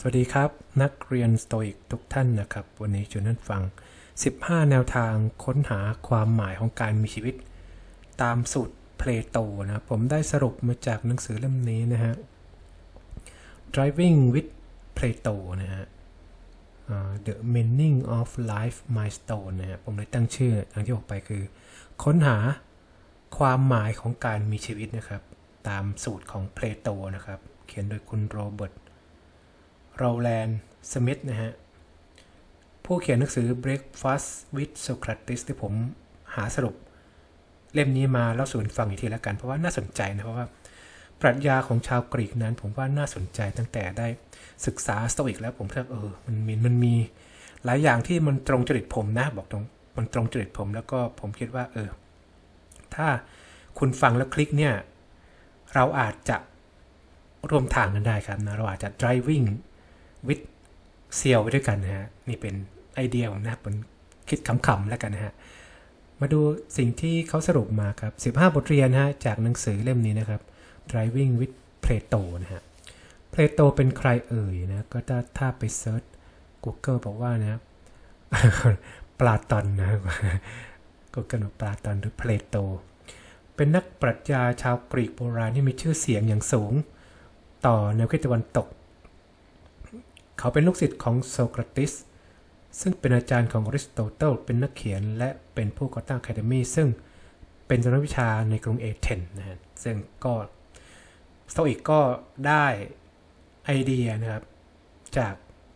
สวัสดีครับ นักเรียนสโตอิกทุกท่านนะครับ วันนี้จะนั่นฟัง 15 แนวทางค้นหาความหมายของการมีชีวิต ตามสูตรเพลโตนะผมได้สรุปมาจากหนังสือเล่มนี้นะฮะ Driving with Plato นะฮะ The Meaning of Life Milestone นะฮะผมเลยตั้งชื่ออย่างที่บอกไปคือ ค้นหาความหมายของการมีชีวิตนะครับ ตามสูตรของเพลโตนะครับ เขียนโดยคุณโรเบิร์ต โรแลนด์สมิธนะฮะ ผู้เขียนหนังสือ Breakfast with Socrates ที่ผมหาสรุป เล่มนี้มาแล้วสูนฟังอีกทีล้วกัน เพราะว่าน่าสนใจนะ เพราะว่าปรัชญาของชาวกรีกนั้น ผมว่าน่าสนใจตั้งแต่ได้ศึกษาสโตอิกแล้วผมคิดเออมันมีมันมีหลายอย่างที่มันตรงจริตผมนะ บอกตรงมันตรงจริตผมแล้วก็ผมคิดว่า เออ ถ้าคุณฟังแล้วคลิกเนี่ย เราอาจจะร่วมทางกันได้ครับนะเราอาจจะ driving วิทเซียวไปด้วยกันนะฮะนี่เป็นไอเดียของนะผมคิดขำๆแล้วกันนะฮะมาดูสิ่งที่เขาสรุปมาครับ 15 บทเรียนฮะจากหนังสือเล่มนี้นะครับ Driving with Plato นะฮะ Plato เป็นใครเอ่ยนะก็ถ้าถ้าไปเซิร์ช Google บอกว่านะปลาตอนนะ Google บอกปลาตอนหรือ Plato เป็นนักปรัชญาชาวกรีกโบราณที่มีชื่อเสียงอย่างสูง ต่อแนวคิดตะวันตก เขาเป็นลูกศิษย์ของโซเคราติส ซึ่งเป็นอาจารย์ของอริสโตเติลเป็นนักเขียน และเป็นผู้ก่อตั้งอะคาเดมีซึ่งเป็นสำนักวิชาในกรุงเอเธนส์นะฮะซึ่งก็สโตอิกก็ได้ไอเดียนะครับ จาก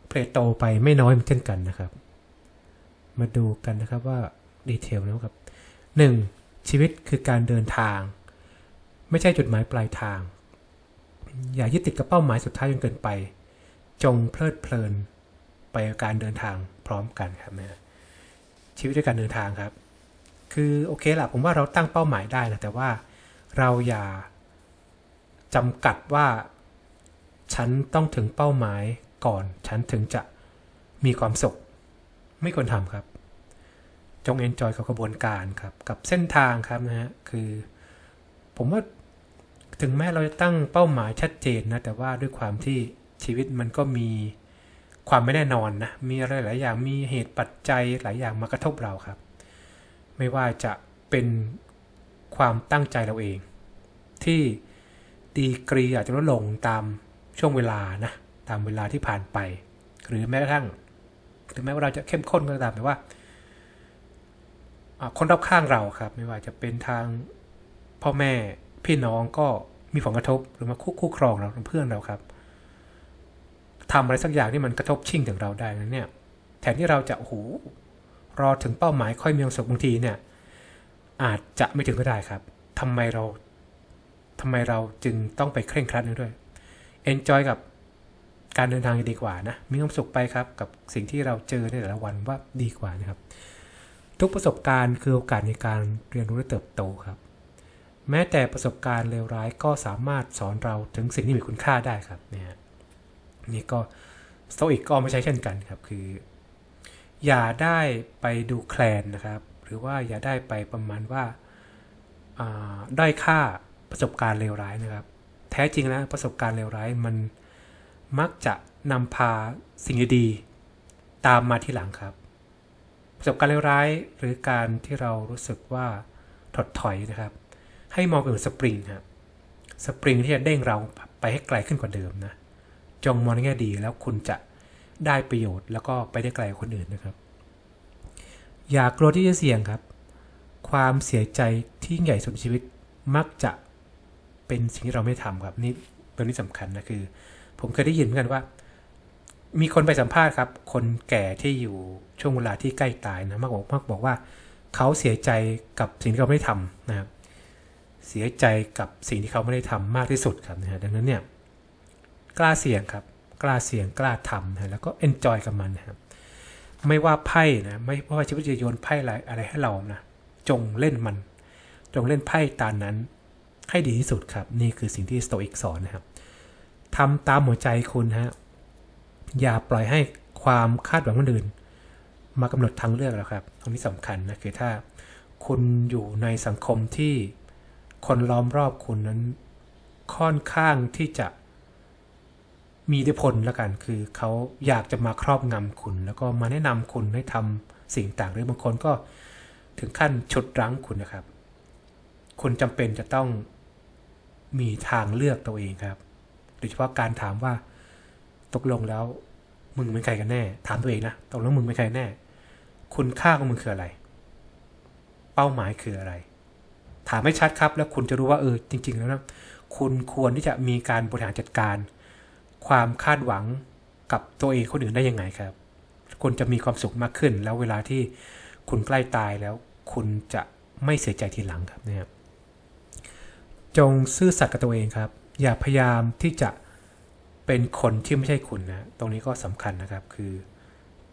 เพลโตไปไม่น้อยเช่นกันนะครับ มาดูกันนะครับว่าดีเทลนะครับ 1. ชีวิตคือการเดินทาง ไม่ใช่จุดหมายปลายทาง อย่ายึดติดกับเป้าหมายสุดท้ายจนเกินไป จงเพลิดเพลินไปกับการเดินทางพร้อมกันครับนะชีวิตด้วยการเดินทางครับ คือโอเคละผมว่าเราตั้งเป้าหมายได้นะแต่ว่าเราอย่าจำกัดว่า ฉันต้องถึงเป้าหมายก่อน ฉันถึงจะมีความสุข ไม่ควรทำครับ จงเอนจอยกับกระบวนการครับ กับเส้นทางครับนะฮะคือ ผมว่าถึงแม้เราจะตั้งเป้าหมายชัดเจนนะแต่ว่าด้วยความที่ ชีวิตมันก็มีความไม่แน่นอนนะมีอะไรหลายอย่างมีเหตุปัจจัยหลายอย่างมากระทบเราครับ ไม่ว่าจะเป็นความตั้งใจเราเอง ที่ดีกรีอาจจะลดลงตามช่วงเวลานะตามเวลาที่ผ่านไป หรือแม้กระทั่งถึงแม้ว่าเราจะเข้มข้นก็ตามแต่ว่าอ่าคนรอบข้างเราครับ ไม่ว่าจะเป็นทางพ่อแม่พี่น้องก็มีผลกระทบหรือมาคู่คู่ครองเราเพื่อนเราครับ ทำอะไรสักอย่างที่มันกระทบชิ่งถึงเราได้นั้นเนี่ย แทนที่เราจะโอ้โหรอถึงเป้าหมายค่อยมีความสุขบางทีเนี่ย อาจจะไม่ถึงก็ได้ครับทำไมเราทำไมเราจึงต้องไปเคร่งครัดนั้นด้วย enjoy กับการเดินทางจะดีกว่านะ มีความสุขไปครับ กับสิ่งที่เราเจอในแต่ละวันว่าดีกว่านะครับ ทุกประสบการณ์คือโอกาสในการเรียนรู้และเติบโตครับ แม้แต่ประสบการณ์เลวร้ายก็สามารถสอนเราถึงสิ่งที่มีคุณค่าได้ครับเนี่ย นี่ก็สโตอิกก็ไม่ใช่เช่นกันครับคือ อย่าได้ไปดูแคลนนะครับ หรือว่าอย่าได้ไปประมาณว่าด้อยค่าประสบการณ์เลวร้ายนะครับ แท้จริงแล้วประสบการณ์เลวร้ายมันมักจะนำพาสิ่งดีๆตามมาที่หลังครับ ประสบการณ์เลวร้ายหรือการที่เรารู้สึกว่าถดถอยนะครับ ให้มองเป็นสปริงครับสปริงที่จะเด้งเราไปให้ไกลขึ้นกว่าเดิมนะ จงมองในแง่ดีแล้วคุณจะได้ประโยชน์ แล้วก็ไปได้ไกลกว่าคนอื่นนะครับ อย่ากลัวที่จะเสี่ยงครับ ความเสียใจที่ใหญ่สุดชีวิตมักจะเป็นสิ่งที่เราไม่ทำครับนี่ตัวนี้สำคัญนะคือ ผมเคยได้ยินเหมือนกันว่า มีคนไปสัมภาษณ์ครับ คนแก่ที่อยู่ช่วงเวลาที่ใกล้ตายนะมักบอกมักบอกว่าเขาเสียใจกับสิ่งที่เขาไม่ได้ทำนะครับเสียใจกับสิ่งที่เขาไม่ได้ทำมากที่สุดครับนะฮะดังนั้นเนี่ย กล้าเสี่ยงครับ กล้าเสี่ยงกล้าทำนะแล้วก็เอนจอยกับมันนะครับ ไม่ว่าไพ่นะไม่ว่าชีวิตจะโยนไพ่อะไรอะไรให้เรานะจงเล่นมัน จงเล่นไพ่ตามนั้น ให้ดีที่สุดครับ นี่คือสิ่งที่สโตอิกสอนนะครับทำตามหัวใจคุณฮะอย่าปล่อยให้ความคาดหวังคนอื่น มากำหนดทางเลือกแล้วครับตรงนี้สำคัญนะคือถ้าคุณอยู่ในสังคมที่คนล้อมรอบคุณนั้นค่อนข้างที่จะ มีอิทธิพลแล้วกันคือเขาอยากจะมาครอบงำคุณ แล้วก็มาแนะนำคุณให้ทำสิ่งต่างหรือบางคนก็ถึงขั้นฉุดรั้งคุณนะครับ คุณจำเป็นจะต้องมีทางเลือกตัวเองครับ โดยเฉพาะการถามว่าตกลงแล้วมึงเป็นใครกันแน่ ถามตัวเองนะตกลงมึงเป็นใครแน่ คุณค่าของมึงคืออะไร เป้าหมายคืออะไร ถามให้ชัดครับ แล้วคุณจะรู้ว่าเออจริง ๆ แล้วนะคุณควรที่จะมีการบริหารจัดการ ความคาดหวังกับตัวเองคนอื่นได้ยังไงครับ คุณจะมีความสุขมากขึ้น แล้วเวลาที่คุณใกล้ตายแล้ว คุณจะไม่เสียใจทีหลังครับเนี่ยจงซื่อสัตย์กับตัวเองครับ อย่าพยายามที่จะเป็นคนที่ไม่ใช่คุณนะ ตรงนี้ก็สำคัญนะครับ คือ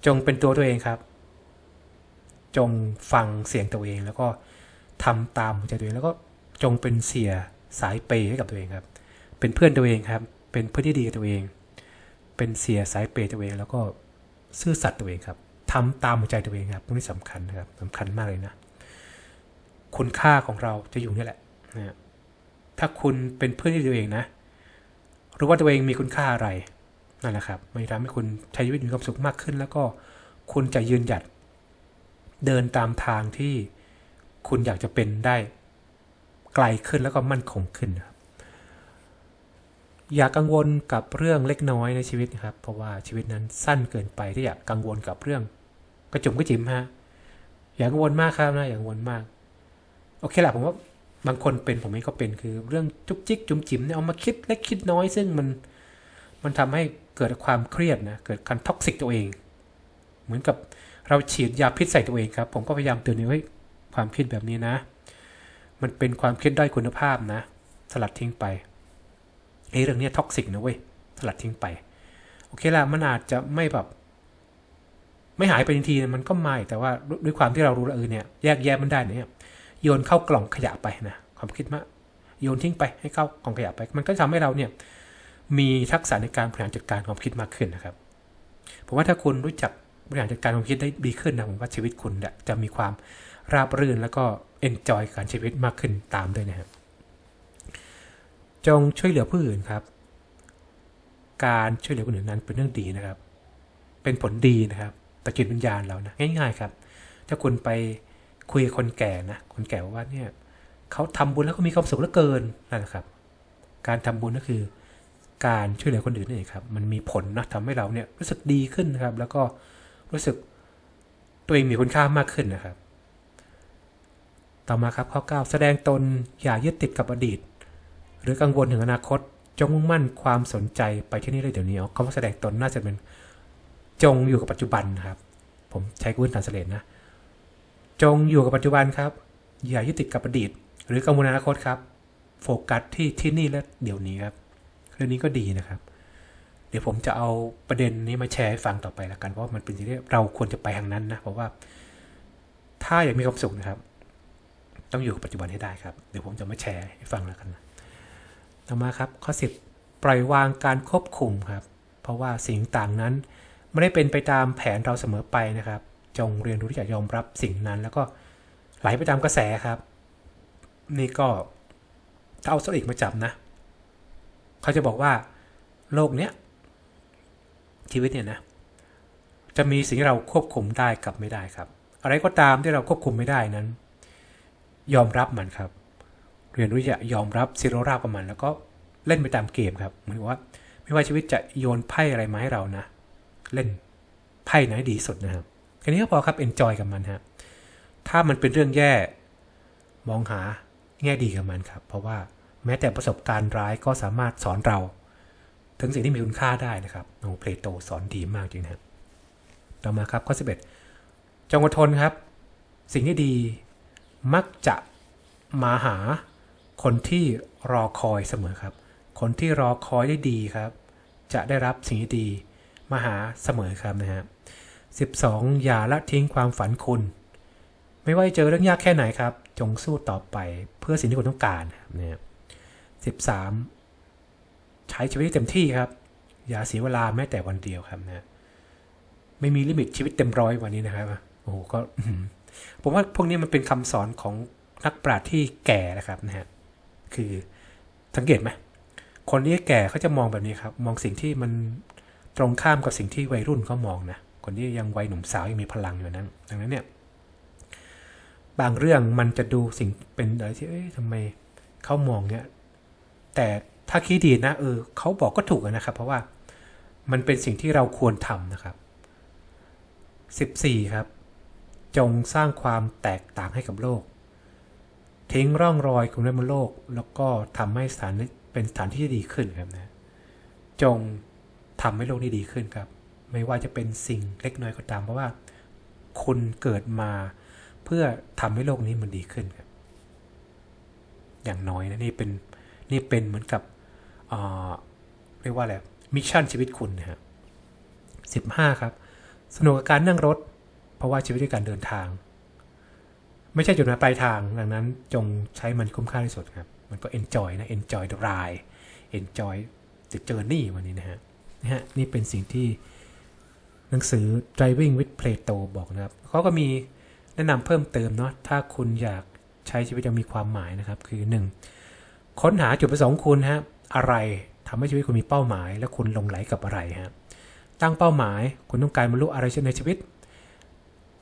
จงเป็นตัวตัวเองครับ จงฟังเสียงตัวเองแล้วก็ทำตามใจตัวเองแล้วก็จงเป็นเสียสายเปย์ให้กับตัวเองครับ เป็นเพื่อนตัวเองครับ เป็นเพื่อนที่ดีกับตัวเอง เป็นเสียสายเปย์ตัวเอง แล้วก็ซื่อสัตย์ตัวเองครับทำตามหัวใจตัวเองครับตรงนี้สำคัญนะครับสำคัญมากเลยนะ คุณค่าของเราจะอยู่นี่แหละนะถ้าคุณเป็นเพื่อนที่ตัวเองนะ รู้ว่าตัวเองมีคุณค่าอะไรนั่นแหละครับมันจะทำให้คุณใช้ชีวิตมีความสุขมากขึ้น แล้วก็คุณจะยืนหยัด เดินตามทางที่คุณอยากจะเป็นได้ไกลขึ้นแล้วก็มั่นคงขึ้นครับ อย่ากังวลกับเรื่องเล็กน้อยในชีวิตนะครับ เพราะว่าชีวิตนั้นสั้นเกินไปที่อยากกังวลกับเรื่อง กระจุมกระจิ๋มฮะอย่ากังวลมากครับนะอย่ากังวลมาก โอเคแหละผมว่าบางคนเป็นผมเองก็เป็นคือเรื่องจุกจิกจุมจิ๋มเนี่ยเอามาคิดเล็กคิดน้อย ซึ่งมันมันทำให้เกิดความเครียดนะเกิดการท็อกซิกตัวเอง เหมือนกับเราฉีดยาพิษใส่ตัวเองครับ ผมก็พยายามเตือนว่าความคิดแบบนี้นะ มันเป็นความคิดด้อยคุณภาพนะ สลัดทิ้งไป ไอ้เรื่องนี้ท็อกซิกนะเว้ยสลัดทิ้งไป โอเคละมันอาจจะไม่แบบ ไม่หายไปทันทีมันก็ไม่แต่ว่าด้วยความที่เรารู้เออเนี่ยแยกแยะมันได้เนี่ยโยนเข้ากล่องขยะไปนะความคิดมาโยนทิ้งไปให้เข้ากล่องขยะไป มันก็ทำให้เราเนี่ยมีทักษะในการบริหารจัดการความคิดมากขึ้นนะครับผมว่าถ้าคุณรู้จักบริหารจัดการความคิดได้ดีขึ้นนะผมว่าชีวิตคุณจะมีความราบรื่นแล้วก็เอนจอยการชีวิตมากขึ้นตามด้วยนะครับ จงช่วยเหลือผู้อื่นครับ การช่วยเหลือคนอื่นนั้นเป็นเรื่องดีนะครับ เป็นผลดีนะครับต่อจิตวิญญาณเรานะง่าย ๆครับ ถ้าคุณไปคุยกับคนแก่นะคนแก่ว่าเนี่ยเขาทำบุญแล้วก็มีความสุขเหลือเกินนั่นแหละครับ การทำบุญก็คือ การช่วยเหลือคนอื่นนี่ครับ มันมีผลนะทำให้เราเนี่ยรู้สึกดีขึ้นนะครับ แล้วก็รู้สึกตัวเองมีคุณค่ามากขึ้นนะครับ ต่อมาครับข้อ 9 แสดงตนอย่ายึดติดกับอดีต หรือกังวลถึงอนาคต จงมุ่งมั่นความสนใจไปที่นี่เลยเดี๋ยวนี้คำว่าแสดงตนน่าจะเป็นจงอยู่กับปัจจุบันครับ ผมใช้กุ้นทานสเลนนะ จงอยู่กับปัจจุบันครับ อย่ายึดติดกับอดีต หรือกังวลอนาคตครับ โฟกัสที่ที่นี่และเดี๋ยวนี้ครับเรื่องนี้ก็ดีนะครับ เดี๋ยวผมจะเอาประเด็นนี้มาแชร์ให้ฟังต่อไปละกันเพราะมันเป็นสิ่งที่เราควรจะไปทางนั้นนะเพราะว่า ถ้าอยากมีความสุขนะครับ ต้องอยู่กับปัจจุบันให้ได้ครับ เดี๋ยวผมจะมาแชร์ให้ฟังแล้วกันนะ ต่อมาครับข้อ 10 ปล่อยวางการควบคุมครับ เพราะว่าสิ่งต่างนั้น ไม่ได้เป็นไปตามแผนเราเสมอไปนะครับ จงเรียนรู้ที่จะยอมรับสิ่งนั้น แล้วก็ไหลไปตามกระแสครับ นี่ก็ถ้าเอาสลิกมาจับนะ เขาจะบอกว่า โลกเนี้ยชีวิตเนี่ยนะจะมีสิ่งที่เราควบคุมได้กับไม่ได้ครับ อะไรก็ตามที่เราควบคุมไม่ได้นั้น ยอมรับมันครับ เรียนรู้จะยอมรับซีโรราบกับมัน แล้วก็เล่นไปตามเกมครับเหมือนว่า ไม่ว่าชีวิตจะโยนไพ่อะไรมาให้เรานะ เล่นไพ่ไหนดีสุดนะครับแค่นี้ก็พอครับเอนจอยกับมันฮะถ้ามันเป็นเรื่องแย่มองหาแง่ดีกับมันครับ เพราะว่าแม้แต่ประสบการณ์ร้ายก็สามารถสอนเรา ถึงสิ่งที่มีคุณค่าได้นะครับโอ้เพลโตสอนดีมากจริงนะครับต่อมาครับข้อ11จงอดทนครับ สิ่งที่ดีมักจะมาหา คนที่รอคอยเสมอครับ คนที่รอคอยได้ดีครับ จะได้รับสิ่งที่ดีมาหาเสมอครับนะฮะ12อย่าละทิ้งความฝันคุณ ไม่ว่าเจอเรื่องยากแค่ไหนครับ จงสู้ต่อไปเพื่อสิ่งที่คุณต้องการนะครับ13ใช้ชีวิตเต็มที่ครับ อย่าเสียเวลาแม้แต่วันเดียวครับนะไม่มีลิมิตชีวิตเต็มร้อยวันนี้นะครับโอ้โหก็ผมว่าพวกนี้มันเป็นคำสอนของนักปราชญ์ที่แก่นะครับนะฮะ คือสังเกตไหมคนที่แก่เขาจะมองแบบนี้ครับ มองสิ่งที่มันตรงข้ามกับสิ่งที่วัยรุ่นเขามองนะคนที่ยังวัยหนุ่มสาวยังมีพลังอยู่นั้น ดังนั้นเนี่ยบางเรื่องมันจะดูสิ่งเป็นอะไรที่เอ้ยทำไมเขามองเนี่ยแต่ถ้าคิดดีนะเออเขาบอกก็ถูกนะครับ เพราะว่ามันเป็นสิ่งที่เราควรทำนะครับ 14 ครับ จงสร้างความแตกต่างให้กับโลก ทิ้งร่องรอยของเรื่องบนโลก แล้วก็ทำให้สถานเป็นสถานที่ที่ดีขึ้นครับนะ จงทำให้โลกนี้ดีขึ้นครับ ไม่ว่าจะเป็นสิ่งเล็กน้อยก็ตาม เพราะว่าคุณเกิดมาเพื่อทำให้โลกนี้มันดีขึ้นครับ อย่างน้อยนะนี่เป็นนี่เป็นเหมือนกับเรียกว่าอะไรมิชชั่นชีวิตคุณนะฮะสิบห้าครับ สนุกกับการนั่งรถ เพราะว่าชีวิตคือการเดินทาง ไม่ใช่จุดหมายปลายทาง ดังนั้นจงใช้มันคุ้มค่าที่สุดครับ มันก็ enjoy นะ enjoy the ride enjoy the journey วันนี้นะฮะนะฮะนี่เป็นสิ่งที่หนังสือ driving with Plato บอกนะครับเขาก็มีแนะนำเพิ่มเติมเนาะถ้าคุณอยากใช้ชีวิตอยังมีความหมายนะครับ คือ 1. ค้นหาจุดประสงค์คุณฮะอะไรทำให้ชีวิตคุณมีเป้าหมาย และคุณลงไหลกับอะไรฮะตั้งเป้าหมาย คุณต้องการบรรลุอะไรในชีวิต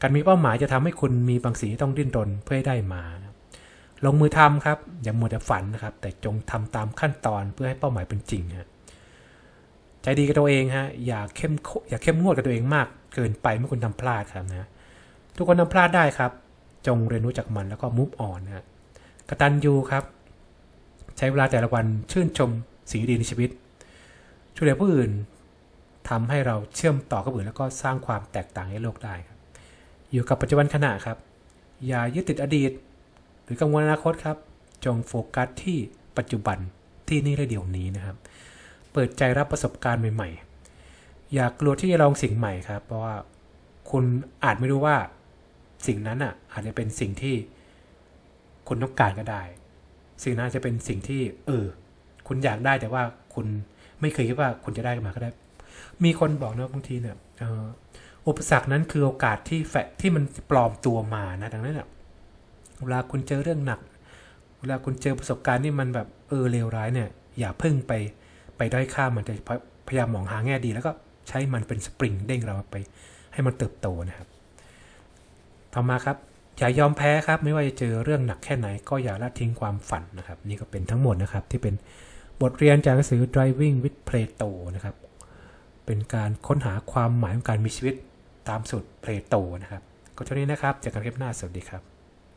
การมีเป้าหมายจะทำให้คุณมีบางสิ่งที่ต้องดิ้นรนเพื่อให้ได้มา ลงมือทำครับ อย่ามัวแต่ฝันนะครับ แต่จงทำตามขั้นตอนเพื่อให้เป้าหมายเป็นจริงฮะใจดีกับตัวเองฮะอย่าเข้มขอย่าเข้มงวดกับตัวเองมากเกินไปเมื่อคุณทำพลาดครับนะทุกคนทำพลาดได้ครับ จงเรียนรู้จากมันแล้วก็มุฟออนนะฮะกตัญญูครับ ใช้เวลาแต่ละวันชื่นชมสิ่งดีในชีวิต ช่วยเหลือผู้อื่นทำให้เราเชื่อมต่อกับอื่นแล้วก็สร้างความแตกต่างให้โลกได้ครับ อยู่กับปัจจุบันขณะครับ อย่ายึดติดอดีต หรือกังวลอนาคตครับ จงโฟกัสที่ปัจจุบันที่นี่และเดี๋ยวนี้นะครับ เปิดใจรับประสบการณ์ใหม่ๆ อย่ากลัวที่จะลองสิ่งใหม่ครับ เพราะว่าคุณอาจไม่รู้ว่าสิ่งนั้นอะอาจจะเป็นสิ่งที่คุณต้องการก็ได้ สิ่งนั้นจะเป็นสิ่งที่ เออ คุณอยากได้แต่ว่าคุณไม่เคยคิดว่าคุณจะได้มาก็ได้ มีคนบอกนะบางทีเนี่ยเออ อุปสรรคนั้นคือโอกาสที่แฝที่มันปลอมตัวมานะดังนั้นเนี่ยเวลาคุณเจอเรื่องหนัก เวลาคุณเจอประสบการณ์ที่มันแบบเออเลวร้ายเนี่ย อย่าเพิ่งไปไปด้อยค่ามันแต่พยายามมองหาแง่ดี แล้วก็ใช้มันเป็นสปริงเด้งเราไปให้มันเติบโตนะครับ ต่อมาครับ อย่ายอมแพ้ครับ ไม่ว่าจะเจอเรื่องหนักแค่ไหน ก็อย่าละทิ้งความฝันนะครับ นี่ก็เป็นทั้งหมดนะครับที่เป็นบทเรียนจากหนังสือ driving with Plato นะครับ เป็นการค้นหาความหมายของการมีชีวิต ตามสูตรเพลโตนะครับก็เท่านี้นะครับเจอกันคลิปหน้าสวัสดีครับ